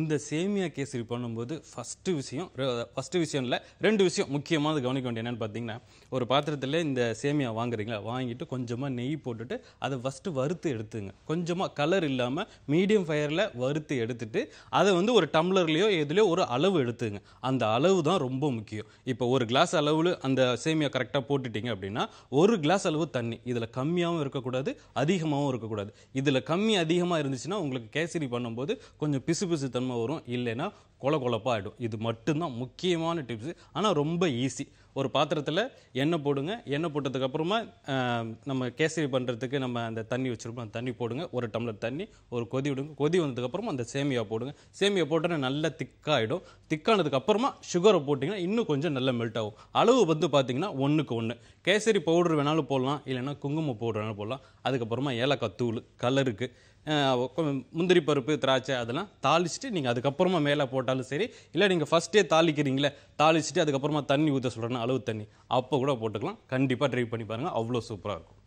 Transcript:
இந்த சேமியா கேசரி பண்ணும்போது ஃபஸ்ட்டு விஷயம் ஃபஸ்ட்டு விஷயம் இல்லை ரெண்டு விஷயம் முக்கியமாக கவனிக்க வேண்டிய என்னென்னு பார்த்தீங்கன்னா ஒரு பாத்திரத்தில் இந்த சேமியா வாங்குறீங்களா? வாங்கிட்டு கொஞ்சமாக நெய் போட்டுட்டு அதை ஃபஸ்ட்டு வறுத்து எடுத்துங்க. கொஞ்சமாக கலர் இல்லாமல் மீடியம் ஃபயரில் வறுத்து எடுத்துட்டு அதை வந்து ஒரு டம்ளர்லேயோ எதுலையோ ஒரு அளவு எடுத்துங்க. அந்த அளவு தான் ரொம்ப முக்கியம். இப்போ ஒரு கிளாஸ் அளவில் அந்த சேமியா கரெக்டாக போட்டுட்டீங்க அப்படின்னா ஒரு கிளாஸ் அளவு தண்ணி. இதில் கம்மியாகவும் இருக்கக்கூடாது அதிகமாகவும் இருக்கக்கூடாது. இதில் கம்மி அதிகமாக இருந்துச்சுன்னா உங்களுக்கு கேசரி பண்ணும்போது கொஞ்சம் பிசு பிசு தன்மை வரும் இல்லைன்னா கொல கொலப்பாக ஆகிடும் இது மட்டும்தான் முக்கியமான டிப்ஸு ஆனால் ரொம்ப ஈஸி ஒரு பாத்திரத்தில் எண்ணெய் போடுங்க. எண்ணெய் போட்டதுக்கப்புறமா நம்ம கேசரி பண்ணுறதுக்கு நம்ம அந்த தண்ணி வச்சுருப்போம். அந்த தண்ணி போடுங்க. ஒரு டம்ளர் தண்ணி ஒரு கொதி விடுங்க. கொதி வந்ததுக்கப்புறமா அந்த சேமியா போடுங்க. சேமியா போட்டோன்னே நல்லா திக்காகிடும் திக்கானதுக்கப்புறமா சுகரை போட்டிங்கன்னா இன்னும் கொஞ்சம் நல்லா மெல்ட் ஆகும். அளவு வந்து பார்த்தீங்கன்னா ஒன்றுக்கு ஒன்று கேசரி பவுடர் வேணாலும் போடலாம். இல்லைன்னா குங்குமம் பவுடர் வேணாலும் போடலாம். அதுக்கப்புறமா ஏலக்காய் தூள் கலருக்கு. முந்திரி பருப்பு திராட்சை அதெல்லாம் தாளிச்சுட்டு நீங்கள் அதுக்கப்புறமா மேலே போட்டாலும் சரி இல்லை நீங்கள் ஃபஸ்ட்டே தாளிக்கிறீங்களே தாளிச்சுட்டு அதுக்கப்புறமா தண்ணி ஊற்ற சொல்கிறேன்னா அளவு தண்ணி அப்போ கூட போட்டுக்கலாம். கண்டிப்பாக ட்ரை பண்ணி பாருங்கள் அவ்வளோ சூப்பராக இருக்கும்.